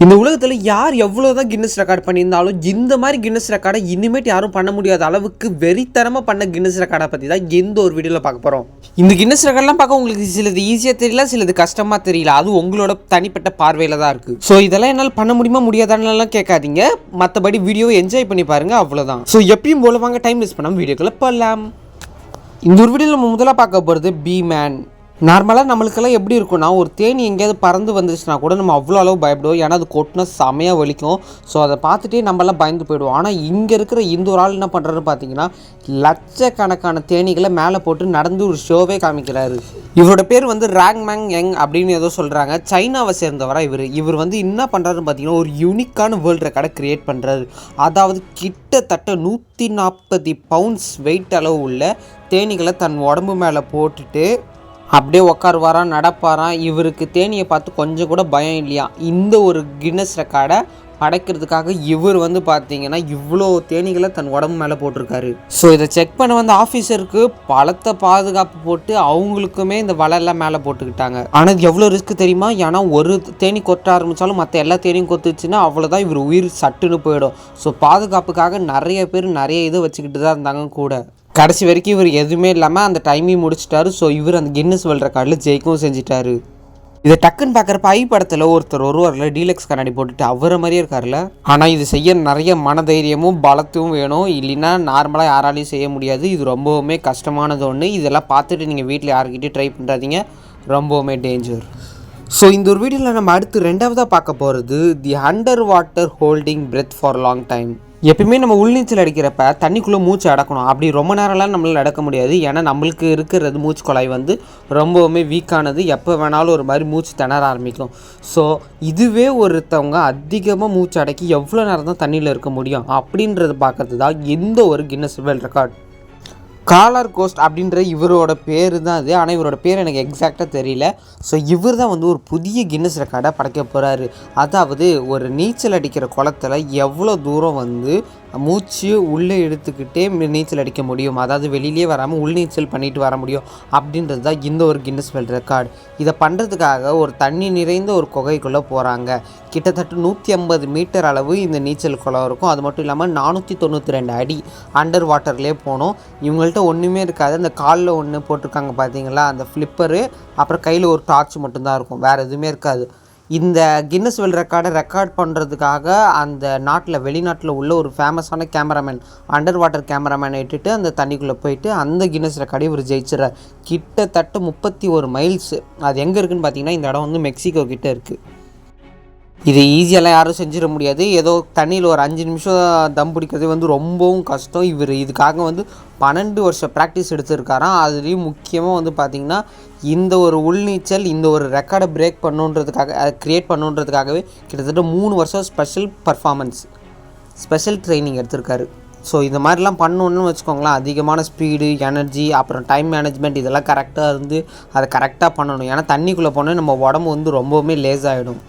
இந்த உலகத்தில் யார் எவ்வளோ தான் கின்னஸ் ரெக்கார்ட் பண்ணியிருந்தாலும் இந்த மாதிரி கின்னஸ் ரெக்கார்டை இனிமேட்டு யாரும் பண்ண முடியாத அளவுக்கு வெறித்தனமாக பண்ண கின்னஸ் ரெக்கார்டை பற்றி தான் எந்த ஒரு வீடியோவில் பார்க்க போகிறோம் இந்த கின்னஸ் ரெக்கார்ட்லாம் பார்க்க உங்களுக்கு சிலது ஈஸியாக தெரியல சிலது கஷ்டமாக தெரியல. அது உங்களோட தனிப்பட்ட பார்வையில் தான் இருக்குது ஸோ இதெல்லாம் என்னால் பண்ண முடியுமா முடியாதான்னுலாம் கேட்காதீங்க. மற்றபடி வீடியோவை என்ஜாய் பண்ணி பாருங்கள் அவ்வளோதான் ஸோ எப்பயும் போல வாங்க டைம் வேஸ்ட் பண்ணாமல் வீடியோக்களை போகலாம் இந்த ஒரு வீடியோவில் நம்ம முதலாக பார்க்க போகிறது பி மேன் நார்மலாக நம்மளுக்கெல்லாம் எப்படி இருக்கும்னா ஒரு தேனி எங்கேயாவது பறந்து வந்துச்சுன்னா கூட நம்ம அவ்வளோ அளவு பயப்படுவோம். ஏன்னா அது கொட்டினா செமையாக வலிக்கும். ஸோ அதை பார்த்துட்டே நம்மளாம் பயந்து போயிடுவோம். ஆனால் இங்கே இருக்கிற இந்த ஒரு ஆள் என்ன பண்ணுறாரு பார்த்தீங்கன்னா லட்சக்கணக்கான தேனீகளை மேலே போட்டு நடந்து ஒரு ஷோவே காமிக்கிறாரு. இவரோட பேர் வந்து ரேங் மேங் யங் அப்படின்னு ஏதோ சொல்கிறாங்க சைனாவை சேர்ந்தவராக இவர். இவர் வந்து என்ன பண்ணுறாருன்னு பார்த்தீங்கன்னா ஒரு யூனிக்கான வேர்ல்டு ரெக்கார்டை க்ரியேட் பண்ணுறாரு அதாவது கிட்டத்தட்ட நூற்றி நாற்பது பவுண்ட்ஸ் வெயிட் அளவு உள்ள தேனீகளை தன் உடம்பு மேலே போட்டுட்டு அப்படியே உட்காருவாராம் நடப்பாராம். இவருக்கு தேனியை பார்த்து கொஞ்சம் கூட பயம் இல்லையா? இந்த ஒரு கின்னஸ் ரெக்கார்டை படைக்கிறதுக்காக இவர் வந்து பார்த்தீங்கன்னா இவ்வளோ தேனீகளை தன் உடம்பு மேலே போட்டிருக்காரு. ஸோ இதை செக் பண்ண வந்த ஆஃபீஸருக்கு பலத்த பாதுகாப்பு போட்டு அவங்களுக்குமே இந்த வலையெல்லாம் மேலே போட்டுக்கிட்டாங்க. ஆனால் இது எவ்வளோ ரிஸ்க் தெரியுமா? ஏன்னா ஒரு தேனி கொட்ட ஆரம்பித்தாலும் மற்ற எல்லா தேனியும் கொத்துச்சுன்னா அவ்வளோதான் இவர் உயிர் சட்டுன்னு போயிடும். ஸோ பாதுகாப்புக்காக நிறைய பேர் நிறைய இதை வச்சுக்கிட்டு தான் இருந்தாங்க கூட. கடைசி வரைக்கும் இவர் எதுவுமே இல்லாமல் அந்த டைமையும் முடிச்சிட்டாரு. ஸோ இவர் அந்த கின்னஸ் வேர்ல்ட் ரெக்கார்டில் ஜெயிக்கவும் செஞ்சிட்டாரு. இதை டக்குன்னு பார்க்குறப்ப ஐ படத்தில் ஒருத்தர் ஒருவரில் டீலக்ஸ் கண்ணாடி போட்டுட்டு அவரை மாதிரியே இருக்கார்ல ஆனால் இது செய்ய நிறைய மனதைரியமும் பலத்தும் வேணும். இல்லைன்னா நார்மலாக யாராலையும் செய்ய முடியாது. இது ரொம்பவுமே கஷ்டமானது ஒன்று இதெல்லாம் பார்த்துட்டு நீங்கள் வீட்டில் யாருக்கிட்டையும் ட்ரை பண்ணுறாதீங்க ரொம்பவுமே டேஞ்சர் ஸோ இந்த ஒரு வீடியோவில் நம்ம அடுத்து ரெண்டாவதாக பார்க்க போகிறது the under water holding breath for long time எப்பயுமே நம்ம உள்நீச்சல் அடிக்கிறப்ப தண்ணிக்குள்ளே மூச்சு அடக்கணும். அப்படி ரொம்ப நேரம்லாம் நம்மளால் அடக்க முடியாது. ஏன்னா நம்மளுக்கு இருக்கிறது மூச்சு குழாய் வந்து ரொம்பவுமே வீக்கானது எப்போ வேணாலும் ஒரு மாதிரி மூச்சு திணற ஆரம்பிக்கும். ஸோ இதுவே ஒருத்தவங்க அதிகமாக மூச்சு அடக்கி எவ்வளோ நேரம் தான் தண்ணியில் இருக்க முடியும்? அப்படின்றது பார்க்கறது தான் எந்த ஒரு கின்னஸ் வேர்ல்ட் ரெக்கார்ட் காலர் கோஸ்ட் அப்படின்ற இவரோட பேர் தான் அது. ஆனால் இவரோட பேர் எனக்கு எக்ஸாக்டாக தெரியல. ஸோ இவர் தான் வந்து ஒரு புதிய கின்னஸ் ரெக்கார்டை படைக்க போகிறாரு அதாவது ஒரு நீச்சல் அடிக்கிற குளத்துல எவ்வளோ தூரம் வந்து மூச்சு உள்ளே எடுத்துக்கிட்டே நீச்சல் அடிக்க முடியும். அதாவது வெளியிலே வராமல் உள்நீச்சல் பண்ணிட்டு வர முடியும் அப்படின்றது தான் இந்த ஒரு கின்னஸ் வேர்ல்ட் ரெக்கார்டு இதை பண்ணுறதுக்காக ஒரு தண்ணி நிறைந்த ஒரு குகைக்குள்ளே போகிறாங்க கிட்டத்தட்ட நூற்றி ஐம்பது மீட்டர் அளவு இந்த நீச்சல் குளம் இருக்கும். அது மட்டும் இல்லாமல் நானூற்றி தொண்ணூற்றி ரெண்டு அடி அண்டர் வாட்டர்லேயே போனோம். இவங்கள்ட்ட ஒன்றுமே இருக்காது. அந்த காலில் ஒன்று போட்டிருக்காங்க பார்த்தீங்களா அந்த ஃப்ளிப்பரு அப்புறம் கையில் ஒரு டார்ச் மட்டும்தான் இருக்கும். வேறு எதுவுமே இருக்காது. இந்த கின்னஸ் வேர்ல்ட் ரெக்கார்டை ரெக்கார்ட் பண்ணுறதுக்காக அந்த நாட்டில் வெளிநாட்டில் உள்ள ஒரு ஃபேமஸான கேமராமேன் அண்டர் வாட்டர் கேமராமேனை இட்டுட்டு அந்த தண்ணிக்குள்ளே போயிட்டு அந்த கின்னஸ் ரெக்கார்டை இவர் ஜெயிச்சிடறார். கிட்டத்தட்ட முப்பத்தி ஒரு மைல்ஸ் அது எங்கே இருக்குதுன்னு பார்த்தீங்கன்னா இந்த இடம் வந்து மெக்சிகோ கிட்டே இருக்குது இது ஈஸியெல்லாம் யாரும் செஞ்சிட முடியாது. ஏதோ தண்ணியில் ஒரு அஞ்சு நிமிஷம் தம் பிடிக்கிறது வந்து ரொம்பவும் கஷ்டம். இவர் இதுக்காக வந்து பன்னெண்டு வருஷம் ப்ராக்டிஸ் எடுத்திருக்காராம். அதுலேயும் முக்கியமாக வந்து பார்த்திங்கன்னா இந்த ஒரு உள்நீச்சல் இந்த ஒரு ரெக்கார்டை பிரேக் பண்ணுன்றதுக்காக அதை க்ரியேட் பண்ணுன்றதுக்காகவே கிட்டத்தட்ட மூணு வருஷம் ஸ்பெஷல் பர்ஃபாமன்ஸ் ஸ்பெஷல் ட்ரைனிங் எடுத்திருக்காரு. ஸோ இந்த மாதிரிலாம் பண்ணணுன்னு வச்சுக்கோங்களேன். அதிகமான ஸ்பீடு எனர்ஜி அப்புறம் டைம் மேனேஜ்மெண்ட் இதெல்லாம் கரெக்டாக இருந்து அதை கரெக்டாக பண்ணணும். ஏன்னா தண்ணிக்குள்ளே போனால் நம்ம உடம்பு வந்து ரொம்பவுமே லேஸ் ஆகிடும்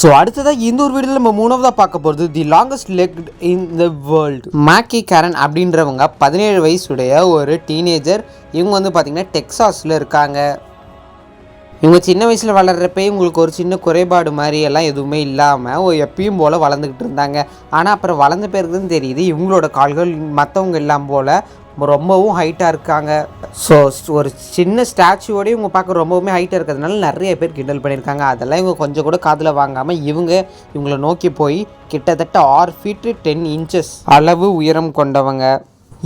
ஸோ அடுத்ததாக இந்த ஒரு வீடியோவில் நம்ம மூணாவதாக பார்க்க போகிறது the longest leg in the world Maci Currin அப்படின்றவங்க பதினேழு வயசுடைய ஒரு டீனேஜர் இவங்க வந்து பார்த்திங்கன்னா டெக்ஸாஸில் இருக்காங்க. இவங்க சின்ன வயசில் வளர்கிறப்பே இவங்களுக்கு ஒரு சின்ன குறைபாடு மாதிரி எல்லாம் எதுவுமே இல்லாமல் எப்பயும் போல் வளர்ந்துக்கிட்டு இருந்தாங்க. ஆனால் அப்புறம் வளர்ந்த பிறகு தான் தெரியுது இவங்களோட கால்கள் மற்றவங்க எல்லாம் போல் ரொம்பவும் ஹைட்டாக இருக்காங்க. ஸோ ஒரு சின்ன ஸ்டாச்சுவோடய இவங்க பார்க்க ரொம்பவுமே ஹைட்டாக இருக்கிறதுனால நிறைய பேர் கிண்டல் பண்ணியிருக்காங்க. அதெல்லாம் இவங்க கொஞ்சம் கூட காதில் வாங்காமல் இவங்க இவங்களை நோக்கி போய் கிட்டத்தட்ட ஆறு ஃபீட்டு டென் இன்ச்சஸ் அளவு உயரம் கொண்டவங்க.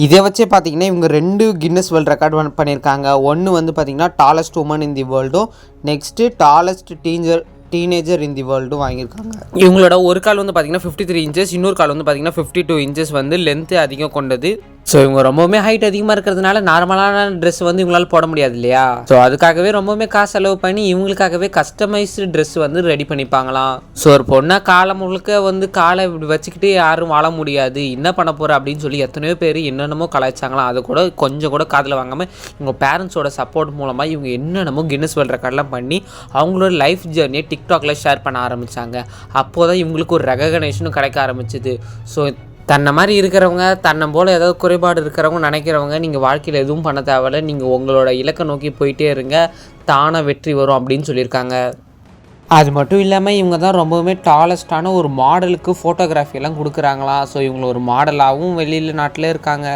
இதை வச்சே பார்த்தீங்கன்னா இவங்க ரெண்டு கின்னஸ் வேர்ல்டு ரெக்கார்ட் பண்ணியிருக்காங்க. ஒன்று வந்து பார்த்தீங்கன்னா tallest woman in the வேர்ல்டும் next tallest teenager teenager in the வேர்ல்டும் வாங்கியிருக்காங்க. இவங்களோட ஒரு கால் வந்து பார்த்தீங்கன்னா ஃபிஃப்டி த்ரீ இன்ச்சஸ் இன்னொரு கால் வந்து பார்த்தீங்கன்னா ஃபிஃப்டி டூ இன்ச்சஸ் வந்து லென்த்து அதிகம் கொண்டது. ஸோ இவங்க ரொம்பவுமே ஹைட் அதிகமாக இருக்கிறதுனால நார்மலான ட்ரெஸ் வந்து இவங்களால போட முடியாது இல்லையா? ஸோ அதுக்காகவே ரொம்பவுமே காசு செலவு பண்ணி இவங்களுக்காகவே கஸ்டமைஸ்டு ட்ரெஸ் வந்து ரெடி பண்ணிப்பாங்களாம். ஸோ ஒரு பொண்ணாக காலம் முழுக்க வந்து காலை இப்படி வச்சுக்கிட்டு யாரும் வாழ முடியாது. என்ன பண்ண போகிற அப்படின்னு சொல்லி எத்தனையோ பேர் என்னென்னமோ கலாய்ச்சாங்களாம். அது கூட கொஞ்சம் கூட காதில் வாங்காமல் இவங்க பேரண்ட்ஸோட சப்போர்ட் மூலமாக இவங்க என்னென்னமோ கின்னஸ் வேர்ல்ட் ரெக்கார்ட்லாம் பண்ணி அவங்களோட லைஃப் ஜேர்னியை டிக்டாக்ல ஷேர் பண்ண ஆரம்பித்தாங்க அப்போதான் இவங்களுக்கு ஒரு ரெகக்னேஷனும் கிடைக்க ஆரம்பிச்சிது. ஸோ தன்னை மாதிரி இருக்கிறவங்க தன்னை போல் ஏதாவது குறைபாடு இருக்கிறவங்க நினைக்கிறவங்க நீங்கள் வாழ்க்கையில் எதுவும் பண்ண தேவையில்ல. நீங்கள் உங்களோட இலக்கை நோக்கி போயிட்டே இருங்க. தானாக வெற்றி வரும் அப்படின்னு சொல்லியிருக்காங்க. அது மட்டும் இல்லாமல் இவங்க தான் ரொம்பவுமே டாலஸ்டான ஒரு மாடலுக்கு ஃபோட்டோகிராஃபி எல்லாம் கொடுக்குறாங்களா? ஸோ இவங்களை ஒரு மாடலாகவும் வெளியில் நாட்டில் இருக்காங்க.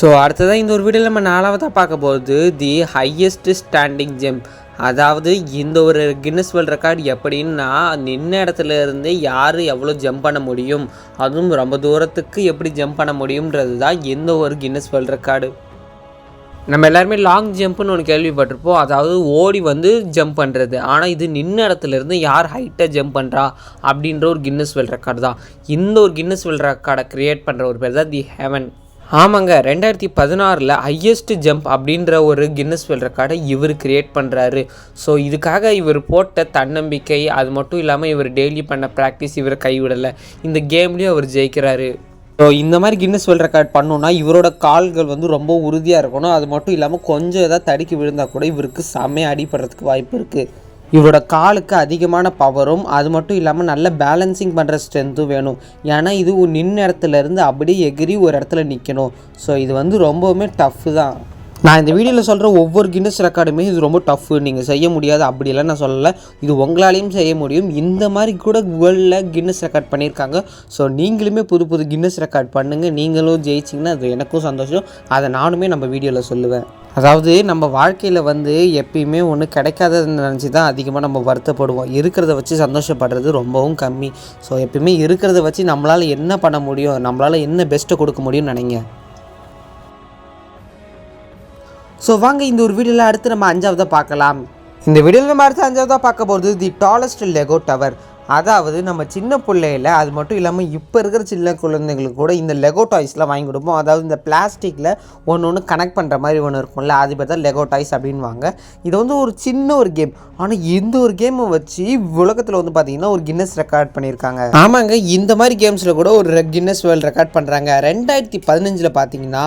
ஸோ அடுத்ததாக இந்த ஒரு வீடியோவில் நம்ம நாலாவதாக பார்க்க போகிறது தி ஹையஸ்ட் ஸ்டாண்டிங் ஜெம்ப் அதாவது இந்த ஒரு கின்னஸ் வேர்ல்ட் ரெக்கார்டு எப்படின்னா நின்ன இடத்துல இருந்து யார் எவ்வளோ ஜம்ப் பண்ண முடியும் அதுவும் ரொம்ப தூரத்துக்கு எப்படி ஜம்ப் பண்ண முடியுன்றது தான் எந்த ஒரு கின்னஸ் வேர்ல்ட் ரெக்கார்டு நம்ம எல்லாருமே லாங் ஜம்ப்னு ஒன்று கேள்விப்பட்டிருப்போம். அதாவது ஓடி வந்து ஜம்ப் பண்ணுறது ஆனால் இது நின்ன இடத்துல இருந்து யார் ஹைட்டாக ஜம்ப் பண்ணுறா அப்படின்ற ஒரு கின்னஸ் வேர்ல்ட் ரெக்கார்டு தான். இந்த ஒரு கின்னஸ் வேர்ல்ட் ரெக்கார்டை க்ரியேட் பண்ணுற ஒரு பேர் தான் தி ஹெவன் ஆமாங்க ரெண்டாயிரத்தி பதினாறில் ஹையஸ்ட் ஜம்ப் அப்படின்ற ஒரு கின்னஸ் வேல் ரெக்கார்டை இவர் கிரியேட் பண்ணுறாரு ஸோ இதுக்காக இவர் போட்ட தன்னம்பிக்கை அது மட்டும் இல்லாமல் இவர் டெய்லி பண்ண ப்ராக்டிஸ் இவரை கைவிடலை. இந்த கேம்லேயும் அவர் ஜெயிக்கிறாரு. ஸோ இந்த மாதிரி கின்னஸ் வேர்ல்ட் ரெக்கார்ட் பண்ணோன்னா இவரோட கால்கள் வந்து ரொம்ப உறுதியாக இருக்கணும். அது மட்டும் இல்லாமல் கொஞ்சம் ஏதாவது தடுக்கி விழுந்தால் கூட இவருக்கு செம்மையாக அடிபடுறதுக்கு வாய்ப்பு இருக்குது இவரோட காலுக்கு அதிகமான பவரும் அது மட்டும் இல்லாமல் நல்ல பேலன்சிங் பண்ணுற ஸ்ட்ரென்த்தும் வேணும். ஏன்னா இது ஒரு நின்ன இடத்துல இருந்து அப்படியே எகிரி ஒரு இடத்துல நிற்கணும் ஸோ இது வந்து ரொம்பவுமே டஃப்பு தான். நான் இந்த வீடியோவில் சொல்கிற ஒவ்வொரு கின்னஸ் ரெக்கார்டுமே இது ரொம்ப டஃப்பு நீங்கள் செய்ய முடியாது. அப்படிலாம் நான் சொல்லலை. இது உங்களாலையும் செய்ய முடியும். இந்த மாதிரி கூட வேர்ல்டில் கின்னஸ் ரெக்கார்ட் பண்ணியிருக்காங்க. ஸோ நீங்களுமே புது புது கின்னஸ் ரெக்கார்ட் பண்ணுங்கள் நீங்களும் ஜெயிச்சிங்கன்னா அது எனக்கும் சந்தோஷம். அதை நானுமே நம்ம வீடியோவில் சொல்லுவேன். அதாவது நம்ம வாழ்க்கையில் வந்து எப்பயுமே ஒன்று கிடைக்காததுன்னு நினச்சி தான் அதிகமாக நம்ம வருத்தப்படுவோம். இருக்கிறத வச்சு சந்தோஷப்படுறது ரொம்பவும் கம்மி. ஸோ எப்பயுமே இருக்கிறத வச்சு நம்மளால் என்ன பண்ண முடியும்? நம்மளால் என்ன பெஸ்ட்டை கொடுக்க முடியும்னு நினைங்க. ஸோ வாங்க இந்த ஒரு வீடியோவில் அடுத்து நம்ம அஞ்சாவதாக பார்க்கலாம். இந்த வீடியோவில் நம்ம அடுத்து அஞ்சாவதாக பார்க்க போகிறது தி டாலஸ்ட் லெகோ டவர் அதாவது நம்ம சின்ன பிள்ளையில் அது மட்டும் இல்லாமல் இப்போ இருக்கிற சின்ன குழந்தைங்களுக்கு கூட இந்த லெகோ டாய்ஸ்லாம் வாங்கி கொடுப்போம். அதாவது இந்த பிளாஸ்டிக்கில் ஒன்று ஒன்று கனெக்ட் பண்ணுற மாதிரி ஒன்று இருக்கும்ல அது பேர் தான் லெகோ டாய்ஸ் அப்படின்வாங்க இது வந்து ஒரு சின்ன ஒரு கேம் ஆனால் இந்த ஒரு கேமை வச்சு உலகத்தில் வந்து பார்த்தீங்கன்னா ஒரு கின்னஸ் ரெக்கார்ட் பண்ணியிருக்காங்க. ஆமாங்க இந்த மாதிரி கேம்ஸில் கூட ஒரு கின்னஸ் வேர்ல்டு ரெக்கார்ட் பண்ணுறாங்க ரெண்டாயிரத்தி பதினஞ்சில் பார்த்தீங்கன்னா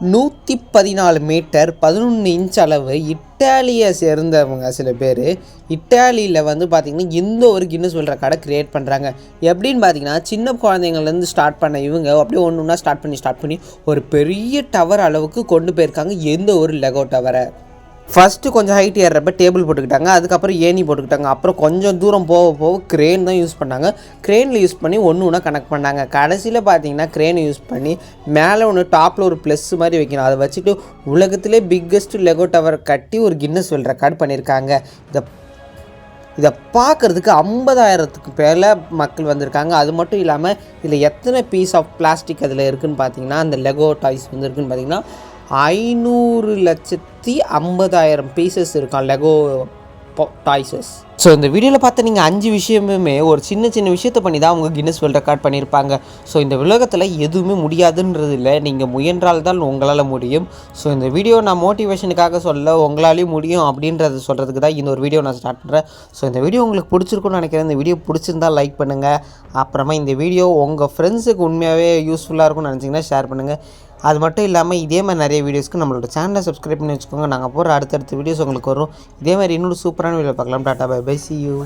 நூற்றி பதினாலு மீட்டர் பதினொன்று இன்ச் அளவு இட்டாலியை சேர்ந்தவங்க சில பேர். இட்டாலியில் வந்து பார்த்திங்கன்னா இந்த ஒரு கின்னஸ் சொல்கிற கடை க்ரியேட் பண்ணுறாங்க எப்படின்னு பார்த்தீங்கன்னா சின்ன குழந்தைங்கள்லேருந்து ஸ்டார்ட் பண்ண இவங்க அப்படியே ஒன்று ஒன்றா ஸ்டார்ட் பண்ணி ஸ்டார்ட் பண்ணி ஒரு பெரிய டவர் அளவுக்கு கொண்டு போயிருக்காங்க எந்த ஒரு லெகோ டவரை ஃபஸ்ட்டு கொஞ்சம் ஹைட் ஏறுறப்ப டேபிள் போட்டுக்கிட்டாங்க அதுக்கப்புறம் ஏணி போட்டுக்கிட்டாங்க. அப்புறம் கொஞ்சம் தூரம் போக போக க்ரேன் தான் யூஸ் பண்ணாங்க. க்ரேனில் யூஸ் பண்ணி ஒன்று ஒன்றா கனெக்ட் பண்ணாங்க. கடைசியில் பார்த்தீங்கன்னா க்ரேனை யூஸ் பண்ணி மேலே ஒன்று டாப்பில் ஒரு ப்ளஸ் மாதிரி வைக்கணும். அதை வச்சுட்டு உலகத்திலே பிக்கெஸ்ட் லெகோ டவர் கட்டி ஒரு கின்னஸ் வேர்ல்ட் ரெக்கார்ட் பண்ணியிருக்காங்க. இதை இதை பார்க்குறதுக்கு ஐம்பதாயிரத்துக்கு பேரில் மக்கள் வந்திருக்காங்க. அது மட்டும் இல்லாமல் இதில் எத்தனை பீஸ் ஆஃப் பிளாஸ்டிக் அதில் இருக்குதுன்னு பார்த்தீங்கன்னா அந்த லெகோ டாய்ஸ் வந்து இருக்குன்னு பார்த்தீங்கன்னா ஐநூறு லட்சத்தி ஐம்பதாயிரம் பீசஸ் இருக்கான் லெகோ டாய்ஸஸ் ஸோ இந்த வீடியோவில் பார்த்த நீங்கள் அஞ்சு விஷயமுமே ஒரு சின்ன சின்ன விஷயத்தை பண்ணி தான் அவங்க கின்னஸ் வேர்ல்ட் ரெக்கார்ட் பண்ணியிருப்பாங்க ஸோ இந்த உலகத்தில் எதுவுமே முடியாதுன்றது இல்லை. நீங்கள் முயன்றால் தான் உங்களால் முடியும். ஸோ இந்த வீடியோ நான் மோட்டிவேஷனுக்காக சொல்ல உங்களாலேயும் முடியும் அப்படின்றத சொல்கிறதுக்கு தான் இந்த ஒரு வீடியோ நான் ஸ்டார்ட் பண்ணுறேன் ஸோ இந்த வீடியோ உங்களுக்கு பிடிச்சிருக்குன்னு நினைக்கிறேன். இந்த வீடியோ பிடிச்சிருந்தா லைக் பண்ணுங்கள் அப்புறமா இந்த வீடியோ உங்கள் ஃப்ரெண்ட்ஸுக்கு உண்மையாகவே யூஸ்ஃபுல்லாக இருக்கும்னு நினச்சிங்கன்னா ஷேர் பண்ணுங்கள் அது மட்டும் இல்லாமல் இதே மாதிரி நிறைய வீடியோஸ்க்கு நம்மளோட சேனலை சப்ஸ்கிரைப் பண்ணி வச்சுக்கோங்க. நாங்கள் போகிற அடுத்தடுத்த வீடியோஸ் உங்களுக்கு வரும். இதே மாதிரி இன்னொரு சூப்பரான வீடியோ பார்க்கலாம். Tata bye bye see you